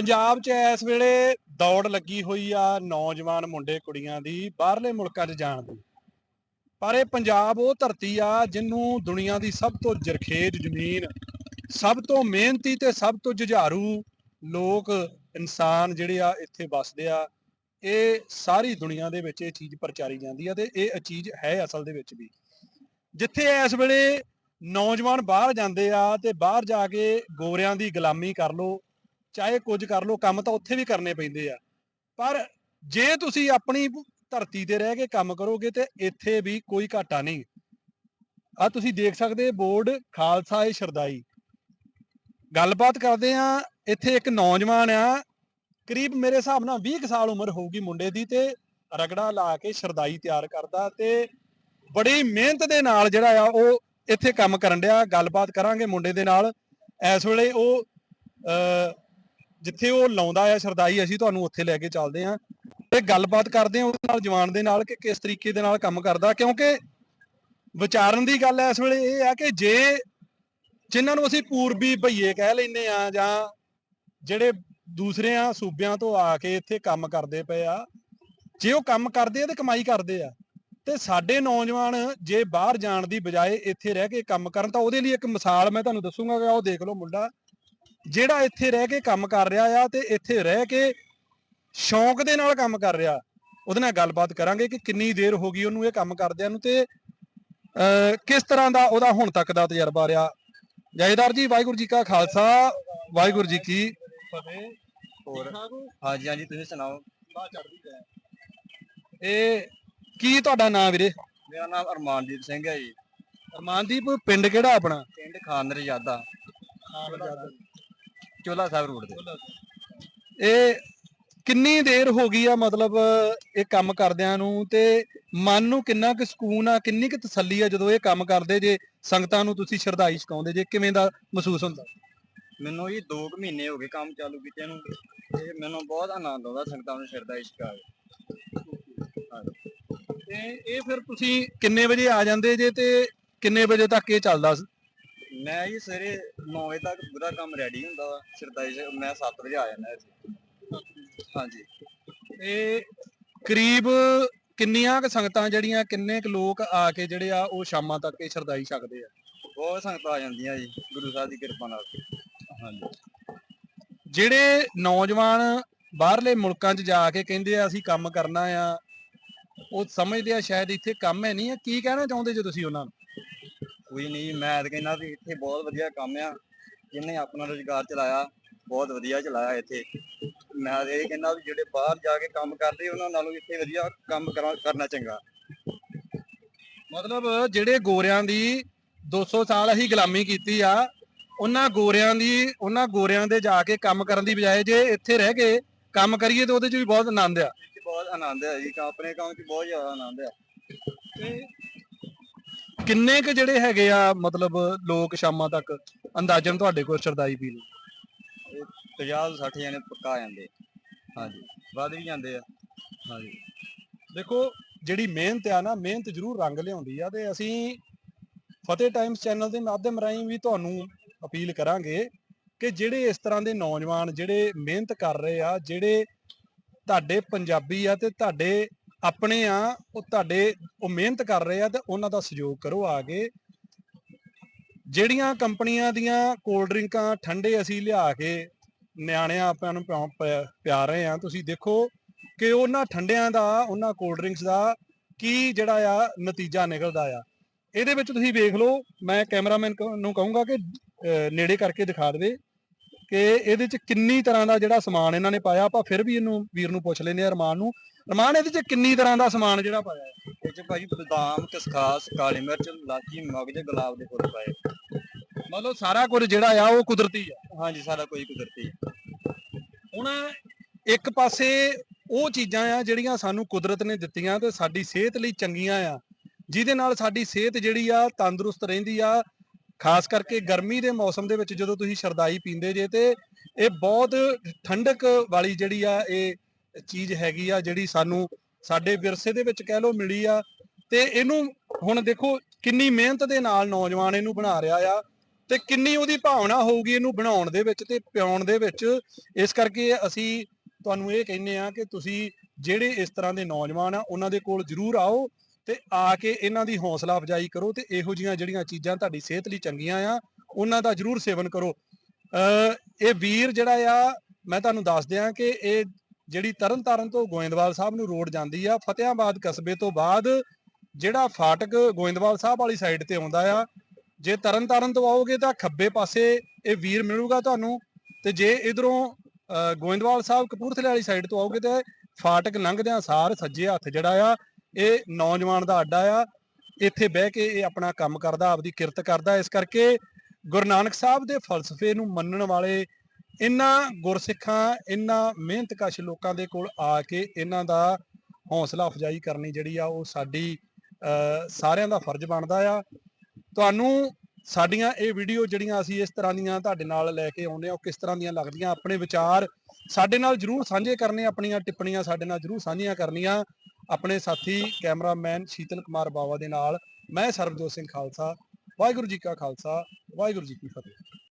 ਪੰਜਾਬ 'ਚ ਇਸ ਵੇਲੇ ਦੌੜ ਲੱਗੀ ਹੋਈ ਆ ਨੌਜਵਾਨ ਮੁੰਡੇ ਕੁੜੀਆਂ ਦੀ, ਬਾਹਰਲੇ ਮੁਲਕਾਂ 'ਚ ਜਾਣ ਦੀ। ਪਰ ਇਹ ਪੰਜਾਬ ਉਹ ਧਰਤੀ ਆ ਜਿਹਨੂੰ ਦੁਨੀਆ ਦੀ ਸਭ ਤੋਂ ਜਰਖੇਜ ਜ਼ਮੀਨ, ਸਭ ਤੋਂ ਮਿਹਨਤੀ ਤੇ ਸਭ ਤੋਂ ਜੁਝਾਰੂ ਲੋਕ, ਇਨਸਾਨ ਜਿਹੜੇ ਆ ਇੱਥੇ ਵੱਸਦੇ ਆ, ਇਹ ਸਾਰੀ ਦੁਨੀਆ ਦੇ ਵਿੱਚ ਇਹ ਚੀਜ਼ ਪ੍ਰਚਾਰੀ ਜਾਂਦੀ ਆ ਤੇ ਇਹ ਚੀਜ਼ ਹੈ ਅਸਲ ਦੇ ਵਿੱਚ ਵੀ। ਜਿੱਥੇ ਇਸ ਵੇਲੇ ਨੌਜਵਾਨ ਬਾਹਰ ਜਾਂਦੇ ਆ ਤੇ ਬਾਹਰ ਜਾ ਕੇ ਗੋਰਿਆਂ ਦੀ ਗੁਲਾਮੀ ਕਰ ਲੋ ਚਾਹੇ ਕੁਝ ਕਰ ਲੋ ਕੰਮ ਤਾਂ ਉੱਥੇ ਵੀ ਕਰਨੇ ਪੈਂਦੇ ਆ। ਪਰ ਜੇ ਤੁਸੀਂ ਆਪਣੀ ਧਰਤੀ ਤੇ ਰਹਿ ਕੇ ਕੰਮ ਕਰੋਗੇ ਤੇ ਇੱਥੇ ਵੀ ਕੋਈ ਘਾਟਾ ਨਹੀਂ। ਆ ਤੁਸੀਂ ਦੇਖ ਸਕਦੇ ਬੋਰਡ ਖਾਲਸਾ ਏ ਸ਼ਰਦਾਈ। ਗੱਲਬਾਤ ਕਰਦੇ ਆ ਇੱਥੇ ਇੱਕ ਨੌਜਵਾਨ ਆ ਕਰੀਬ ਮੇਰੇ ਹਿਸਾਬ ਨਾਲ 20 ਕੁ ਸਾਲ ਉਮਰ ਹੋਊਗੀ ਮੁੰਡੇ ਦੀ ਤੇ ਰਗੜਾ ਲਾ ਕੇ ਸ਼ਰਦਾਈ ਤਿਆਰ ਕਰਦਾ ਤੇ ਬੜੀ ਮਿਹਨਤ ਦੇ ਨਾਲ ਜਿਹੜਾ ਆ ਉਹ ਇੱਥੇ ਕੰਮ ਕਰਨ ਡਿਆ। ਗੱਲਬਾਤ ਕਰਾਂਗੇ ਮੁੰਡੇ ਦੇ ਨਾਲ। ਇਸ ਵੇਲੇ ਉਹ ਅਹ, ਜਿੱਥੇ ਉਹ ਲਾਉਂਦਾ ਆ ਸ਼ਰਦਾਈ, ਅਸੀਂ ਤੁਹਾਨੂੰ ਉੱਥੇ ਲੈ ਕੇ ਚੱਲਦੇ ਆ ਤੇ ਗੱਲਬਾਤ ਕਰਦੇ ਆ ਉਹਦੇ ਨਾਲ, ਜਵਾਨ ਦੇ ਨਾਲ ਕਿ ਕਿਸ ਤਰੀਕੇ ਦੇ ਨਾਲ ਕੰਮ ਕਰਦਾ। ਕਿਉਂਕਿ ਵਿਚਾਰਨ ਦੀ ਗੱਲ ਇਸ ਵੇਲੇ ਇਹ ਆ ਕਿ ਜੇ ਜਿਨ੍ਹਾਂ ਨੂੰ ਅਸੀਂ ਪੂਰਬੀ ਭਈਏ ਕਹਿ ਲੈਂਦੇ ਆ ਜਾਂ ਜਿਹੜੇ ਦੂਸਰਿਆਂ ਸੂਬਿਆਂ ਤੋਂ ਆ ਕੇ ਇੱਥੇ ਕੰਮ ਕਰਦੇ ਪਏ ਆ, ਜੇ ਉਹ ਕੰਮ ਕਰਦੇ ਆ ਤੇ ਕਮਾਈ ਕਰਦੇ ਆ, ਤੇ ਸਾਡੇ ਨੌਜਵਾਨ ਜੇ ਬਾਹਰ ਜਾਣ ਦੀ ਬਜਾਏ ਇੱਥੇ ਰਹਿ ਕੇ ਕੰਮ ਕਰਨ, ਤਾਂ ਉਹਦੇ ਲਈ ਇੱਕ ਮਿਸਾਲ ਮੈਂ ਤੁਹਾਨੂੰ ਦੱਸੂਗਾ ਕਿ ਉਹ ਦੇਖ ਲਓ ਮੁੰਡਾ। ਜਿਹੜਾ ਇੱਥੇ ਰਹਿ ਕੇ ਕੰਮ ਕਰ ਰਿਹਾ ਆ ਤੇ ਇੱਥੇ ਰਹਿ ਕੇ ਸ਼ੌਂਕ ਦੇ ਨਾਲ ਕੰਮ ਕਰ ਰਿਹਾ ਉਹਦੇ ਨਾਲ ਗੱਲਬਾਤ ਕਰਾਂਗੇ ਕਿ ਕਿੰਨੀ ਦੇਰ ਹੋ ਗਈ ਉਹਨੂੰ ਇਹ ਕੰਮ ਕਰਦਿਆਂ ਨੂੰ ਤੇ ਕਿਸ ਤਰ੍ਹਾਂ ਦਾ ਉਹਦਾ ਹੁਣ ਤੱਕ ਦਾ ਤਜਰਬਾ ਰਿਹਾ। ਜੈਦਾਰ ਜੀ ਵਾਹਿਗੁਰੂ ਜੀ ਕਾ ਖਾਲਸਾ ਵਾਹਿਗੁਰੂ ਜੀ ਕੀ ਫਤਿਹ। ਹੋਰ? ਹਾਂਜੀ ਹਾਂਜੀ ਤੁਸੀਂ ਸੁਣਾਓ? ਇਹ ਕੀ ਤੁਹਾਡਾ ਨਾਮ ਵੀਰੇ? ਮੇਰਾ ਨਾਮ ਅਰਮਾਨਦੀਪ ਸਿੰਘ ਹੈ ਜੀ। ਅਰਮਾਨਦੀਪ ਪਿੰਡ ਕਿਹੜਾ ਆਪਣਾ? ਪਿੰਡ ਖਾਨ ਰਜਾਦਾ ਚੋਲਾ ਸਾਹਿਬ ਰੋਡ ਤੇ। ਇਹ ਕਿੰਨੀ ਦੇਰ ਹੋ ਗਈ ਆ ਮਤਲਬ ਇਹ ਕੰਮ ਕਰਦਿਆਂ ਨੂੰ ਤੇ ਮਨ ਨੂੰ ਕਿੰਨਾ ਕੁ ਸਕੂਨ ਆ ਕਿੰਨੀ ਕੁ ਤਸੱਲੀ ਆ ਜਦੋਂ ਇਹ ਕੰਮ ਕਰਦੇ ਜੇ ਸੰਗਤਾਂ ਨੂੰ ਤੁਸੀਂ ਸ਼ਰਧਾਈ ਛਕਾਉਂਦੇ ਜੇ ਕਿਵੇਂ ਦਾ ਮਹਿਸੂਸ ਹੁੰਦਾ? ਮੈਨੂੰ ਜੀ 2 ਮਹੀਨੇ ਹੋ ਗਏ ਕੰਮ ਚਾਲੂ ਕੀਤੇ ਨੂੰ ਤੇ ਮੈਨੂੰ ਬਹੁਤ ਆਨੰਦ ਆਉਂਦਾ ਸੰਗਤਾਂ ਨੂੰ ਸ਼ਰਦਾਈ ਛਕਾ ਕੇ। ਤੇ ਇਹ ਫਿਰ ਤੁਸੀਂ ਕਿੰਨੇ ਵਜੇ ਆ ਜਾਂਦੇ ਜੇ ਤੇ ਕਿੰਨੇ ਵਜੇ ਤੱਕ ਇਹ ਚੱਲਦਾ ਮੈਂ ਜੀ ਸਵੇਰੇ 9 ਵਜੇ ਤੱਕ ਪੂਰਾ ਕੰਮ ਰੈਡੀ ਹੁੰਦਾ ਵਾ ਸ਼ਰਦਾਈ ਛਕ- ਮੈਂ 7 ਵਜੇ ਆ ਜਾਂਦਾ ਇੱਥੇ। ਹਾਂਜੀ। ਤੇ ਕਰੀਬ ਕਿੰਨੀਆਂ ਕੁ ਸੰਗਤਾਂ ਜਿਹੜੀਆਂ ਕਿੰਨੇ ਕੁ ਲੋਕ ਆ ਕੇ ਜਿਹੜੇ ਆ ਉਹ ਸ਼ਾਮਾਂ ਤੱਕ ਇਹ ਸ਼ਰਧਾਈ ਛਕਦੇ ਆ? ਬਹੁਤ ਸੰਗਤਾਂ ਆ ਜਾਂਦੀਆਂ ਜੀ ਗੁਰੂ ਸਾਹਿਬ ਦੀ ਕਿਰਪਾ ਨਾਲ। ਹਾਂਜੀ। ਜਿਹੜੇ ਨੌਜਵਾਨ ਬਾਹਰਲੇ ਮੁਲਕਾਂ 'ਚ ਜਾ ਕੇ ਕਹਿੰਦੇ ਆ ਅਸੀਂ ਕੰਮ ਕਰਨਾ ਆ ਉਹ ਸਮਝਦੇ ਆ ਸ਼ਾਇਦ ਇੱਥੇ ਕੰਮ ਹੈ ਨਹੀਂ ਆ ਕੀ ਕਹਿਣਾ ਚਾਹੁੰਦੇ ਜੇ ਤੁਸੀਂ ਉਹਨਾਂ ਨੂੰ? ਕੋਈ ਨਹੀਂ ਮੈਂ ਤਾਂ ਕਹਿੰਦਾ ਵੀ ਇੱਥੇ ਬਹੁਤ ਵਧੀਆ ਕੰਮ ਆ ਜਿਹਨੇ ਆਪਣਾ ਰੋਜ਼ਗਾਰ ਚਲਾਇਆ ਬਹੁਤ ਵਧੀਆ ਚਲਾਇਆ ਇੱਥੇ। ਮੈਂ ਤਾਂ ਇਹ ਕਹਿੰਦਾ ਵੀ ਜਿਹੜੇ ਬਾਹਰ ਜਾ ਕੇ ਕੰਮ ਕਰਦੇ ਉਹਨਾਂ ਨਾਲੋਂ ਇੱਥੇ ਵਧੀਆ ਕੰਮ ਕਰਾ- ਕਰਨਾ ਚੰਗਾ। ਮਤਲਬ ਜਿਹੜੇ ਗੋਰਿਆਂ ਦੀ 200 ਸਾਲ ਅਸੀਂ ਗੁਲਾਮੀ ਕੀਤੀ ਆ ਉਹਨਾਂ ਗੋਰਿਆਂ ਦੀ ਉਹਨਾਂ ਗੋਰਿਆਂ ਦੇ ਜਾ ਕੇ ਕੰਮ ਕਰਨ ਦੀ ਬਜਾਏ ਜੇ ਇੱਥੇ ਰਹਿ ਕੇ ਕੰਮ ਕਰੀਏ ਤਾਂ ਉਹਦੇ 'ਚ ਵੀ ਬਹੁਤ ਆਨੰਦ ਆ। ਬਹੁਤ ਆਨੰਦ ਹੈ ਜੀ ਆਪਣੇ ਕੰਮ 'ਚ ਬਹੁਤ ਜ਼ਿਆਦਾ ਆਨੰਦ ਹੈ ਕਿੰਨੇ ਕੁ ਜਿਹੜੇ ਹੈਗੇ ਆ ਮਤਲਬ ਲੋਕ ਸ਼ਾਮਾਂ ਤੱਕ ਅੰਦਾਜ਼ਨ ਤੁਹਾਡੇ ਕੋਲ ਸ਼ਰਦਾਈ ਪੀ ਲਓ? 50 60 ਜਣੇ ਪੱਕਾ ਆ ਜਾਂਦੇ ਹਾਂਜੀ। ਵੱਧ ਵੀ ਜਾਂਦੇ ਆ। ਹਾਂਜੀ। ਦੇਖੋ ਜਿਹੜੀ ਮਿਹਨਤ ਆ ਨਾ ਮਿਹਨਤ ਜ਼ਰੂਰ ਰੰਗ ਲਿਆਉਂਦੀ ਆ ਤੇ ਅਸੀਂ ਫਤਿਹ ਟਾਈਮਸ ਚੈਨਲ ਦੇ ਮਾਧਿਅਮ ਰਾਹੀਂ ਵੀ ਤੁਹਾਨੂੰ ਅਪੀਲ ਕਰਾਂਗੇ ਕਿ ਜਿਹੜੇ ਇਸ ਤਰ੍ਹਾਂ ਦੇ ਨੌਜਵਾਨ ਜਿਹੜੇ ਮਿਹਨਤ ਕਰ ਰਹੇ ਆ ਜਿਹੜੇ ਤੁਹਾਡੇ ਪੰਜਾਬੀ ਆ ਤੇ ਤੁਹਾਡੇ ਆਪਣੇ ਆ, ਉਹ ਤੁਹਾਡੇ, ਉਹ ਮਿਹਨਤ ਕਰ ਰਹੇ ਆ ਤੇ ਉਹਨਾਂ ਦਾ ਸਹਿਯੋਗ ਕਰੋ ਆ ਕੇ ਜਿਹੜੀਆਂ ਕੰਪਨੀਆਂ ਦੀਆਂ ਕੋਲਡ ਡਰਿੰਕਾਂ ਠੰਡੇ ਅਸੀਂ ਲਿਆ ਕੇ ਨਿਆਣਿਆਂ ਆਪਾਂ ਨੂੰ ਪਿਆ- ਪਿਆ ਪਿਆ ਰਹੇ ਆ, ਤੁਸੀਂ ਦੇਖੋ ਕਿ ਉਹਨਾਂ ਠੰਡਿਆਂ ਦਾ, ਉਹਨਾਂ ਕੋਲਡ ਡਰਿੰਕਸ ਦਾ ਕੀ ਜਿਹੜਾ ਆ ਨਤੀਜਾ ਨਿਕਲਦਾ ਆ। ਇਹਦੇ ਵਿੱਚ ਤੁਸੀਂ ਵੇਖ ਲਓ, ਮੈਂ ਕੈਮਰਾਮੈਨ ਨੂੰ ਕਹੂੰਗਾ ਕਿ ਨੇੜੇ ਕਰਕੇ ਦਿਖਾ ਦੇਵੇ। ਕਿ ਇਹਦੇ ਚ ਕਿੰਨੀ ਤਰ੍ਹਾਂ ਦਾ ਜਿਹੜਾ ਸਮਾਨ ਇਹਨਾਂ ਨੇ ਪਾਇਆ ਆਪਾਂ ਫਿਰ ਵੀ ਇਹਨੂੰ ਵੀਰ ਨੂੰ ਪੁੱਛ ਲੈਂਦੇ ਆ ਰਮਾਨ ਨੂੰ। ਰਮਾਨ ਇਹਦੇ ਚ ਕਿੰਨੀ ਤਰ੍ਹਾਂ ਦਾ ਸਮਾਨ ਜਿਹੜਾ ਪਾਇਆ ਹੈ? ਇਹ 'ਚ ਭਾਜੀ ਬਦਾਮ ਖਸਖਾਸ ਕਾਲੀ ਮਿਰਚ ਲਾਚੀ ਮਗਜ ਗੁਲਾਬ ਦੇ ਫੁੱਲ ਪਾਏ। ਮਤਲਬ ਸਾਰਾ ਕੁਝ ਜਿਹੜਾ ਆ ਉਹ ਕੁਦਰਤੀ ਆ? ਹਾਂਜੀ ਸਾਰਾ ਕੋਈ ਕੁਦਰਤੀ ਹੈ। ਹੁਣ ਇੱਕ ਪਾਸੇ ਉਹ ਚੀਜ਼ਾਂ ਆ ਜਿਹੜੀਆਂ ਸਾਨੂੰ ਕੁਦਰਤ ਨੇ ਦਿੱਤੀਆਂ ਤੇ ਸਾਡੀ ਸਿਹਤ ਲਈ ਚੰਗੀਆਂ ਆ। ਜਿਹਦੇ ਨਾਲ ਸਾਡੀ ਸਿਹਤ ਜਿਹੜੀ ਆ ਤੰਦਰੁਸਤ ਰਹਿੰਦੀ ਆ ਖਾਸ ਕਰਕੇ ਗਰਮੀ ਦੇ ਮੌਸਮ ਦੇ ਵਿੱਚ ਜਦੋਂ ਤੁਸੀਂ ਸ਼ਰਦਾਈ ਪੀਂਦੇ ਜੇ ਤੇ ਇਹ ਬਹੁਤ ਠੰਡਕ ਵਾਲੀ ਜਿਹੜੀ ਆ ਇਹ ਚੀਜ਼ ਹੈਗੀ ਆ ਜਿਹੜੀ ਸਾਨੂੰ ਸਾਡੇ ਵਿਰਸੇ ਦੇ ਵਿੱਚ ਕਹਿ ਲਓ ਮਿਲੀ ਆ ਤੇ ਇਹਨੂੰ ਹੁਣ ਦੇਖੋ ਕਿੰਨੀ ਮਿਹਨਤ ਦੇ ਨਾਲ ਨੌਜਵਾਨ ਇਹਨੂੰ ਬਣਾ ਰਿਹਾ ਆ ਤੇ ਕਿੰਨੀ ਉਹਦੀ ਭਾਵਨਾ ਹੋਊਗੀ ਇਹਨੂੰ ਬਣਾਉਣ ਦੇ ਵਿੱਚ ਤੇ ਪਿਆਉਣ ਦੇ ਵਿੱਚ। ਇਸ ਕਰਕੇ ਅਸੀਂ ਤੁਹਾਨੂੰ ਇਹ ਕਹਿੰਦੇ ਆ ਕਿ ਤੁਸੀਂ ਜਿਹੜੇ ਇਸ ਤਰ੍ਹਾਂ ਦੇ ਨੌਜਵਾਨ ਆ, ਉਹਨਾਂ ਦੇ ਕੋਲ ਜ਼ਰੂਰ ਆਓ ਤੇ ਆ ਕੇ ਇਹਨਾਂ ਦੀ ਹੌਸਲਾ ਅਫਜਾਈ ਕਰੋ ਤੇ ਇਹੋ ਜੀਆਂ ਜਿਹੜੀਆਂ ਚੀਜ਼ਾਂ ਤੁਹਾਡੀ ਸਿਹਤ ਲਈ ਚੰਗੀਆਂ ਆ, ਉਹਨਾਂ ਦਾ ਜ਼ਰੂਰ ਸੇਵਨ ਕਰੋ। ਅ ਇਹ ਵੀਰ ਜਿਹੜਾ ਆ, ਮੈਂ ਤੁਹਾਨੂੰ ਦੱਸ ਦਿਆਂ ਕਿ ਇਹ ਜਿਹੜੀ ਤਰਨਤਾਰਨ ਤੋਂ ਗੋਇੰਦਵਾਲ ਸਾਹਿਬ ਨੂੰ ਰੋਡ ਜਾਂਦੀ ਆ, ਫਤਿਆਬਾਦ ਕਸਬੇ ਤੋਂ ਬਾਅਦ ਜਿਹੜਾ ਫਾਟਕ ਗੋਇੰਦਵਾਲ ਸਾਹਿਬ ਵਾਲੀ ਸਾਈਡ ਤੇ ਆਉਂਦਾ ਆ, ਜੇ ਤਰਨਤਾਰਨ ਤੋਂ ਆਓਗੇ ਤਾਂ ਖੱਬੇ ਪਾਸੇ ਇਹ ਵੀਰ ਮਿਲੂਗਾ ਤੁਹਾਨੂੰ ਤੇ ਜੇ ਇਧਰੋਂ ਗੋਇੰਦਵਾਲ ਸਾਹਿਬ ਕਪੂਰਥਲੇ ਵਾਲੀ ਸਾਈਡ ਤੋਂ ਆਓਗੇ ਤੇ ਫਾਟਕ ਲੰਘਦਿਆਂ ਸਾਰ ਸੱਜੇ ਹੱਥ ਜਿਹੜਾ ਆ ਇਹ ਨੌਜਵਾਨ ਦਾ ਅੱਡਾ ਆ ਇੱਥੇ ਬਹਿ ਕੇ ਇਹ ਆਪਣਾ ਕੰਮ ਕਰਦਾ ਆਪਦੀ ਕਿਰਤ ਕਰਦਾ ਇਸ ਕਰਕੇ ਗੁਰੂ ਨਾਨਕ ਸਾਹਿਬ ਦੇ ਫਲਸਫੇ ਨੂੰ ਮੰਨਣ ਵਾਲੇ ਇਹਨਾਂ ਗੁਰਸਿੱਖਾਂ ਇਹਨਾਂ ਮਿਹਨਤਕਸ਼ ਲੋਕਾਂ ਦੇ ਕੋਲ ਆ ਕੇ ਇਹਨਾਂ ਦਾ ਹੌਸਲਾ ਅਫਜਾਈ ਕਰਨੀ ਜਿਹੜੀ ਆ ਉਹ ਸਾਡੀ ਅਹ, ਸਾਰਿਆਂ ਦਾ ਫਰਜ਼ ਬਣਦਾ ਆ। ਤੁਹਾਨੂੰ ਸਾਡੀਆਂ ਇਹ ਵੀਡੀਓ ਜਿਹੜੀਆਂ ਅਸੀਂ ਇਸ ਤਰ੍ਹਾਂ ਦੀਆਂ ਤੁਹਾਡੇ ਨਾਲ ਲੈ ਕੇ ਆਉਂਦੇ ਆ ਉਹ ਕਿਸ ਤਰ੍ਹਾਂ ਦੀਆਂ ਲੱਗਦੀਆਂ ਆਪਣੇ ਵਿਚਾਰ ਸਾਡੇ ਨਾਲ ਜਰੂਰ ਸਾਂਝੇ ਕਰਨੇ ਆਪਣੀਆਂ ਟਿੱਪਣੀਆਂ ਸਾਡੇ ਨਾਲ ਜਰੂਰ ਸਾਂਝੀਆਂ ਕਰਨੀਆਂ। ਆਪਣੇ ਸਾਥੀ ਕੈਮਰਾਮੈਨ ਸ਼ੀਤਲ ਕੁਮਾਰ ਬਾਵਾ ਦੇ ਨਾਲ, ਮੈਂ ਸਰਬਜੋਤ ਸਿੰਘ ਖਾਲਸਾ, ਵਾਹਿਗੁਰੂ ਜੀ ਕਾ ਖਾਲਸਾ, ਵਾਹਿਗੁਰੂ ਜੀ ਕੀ ਫਤਿਹ।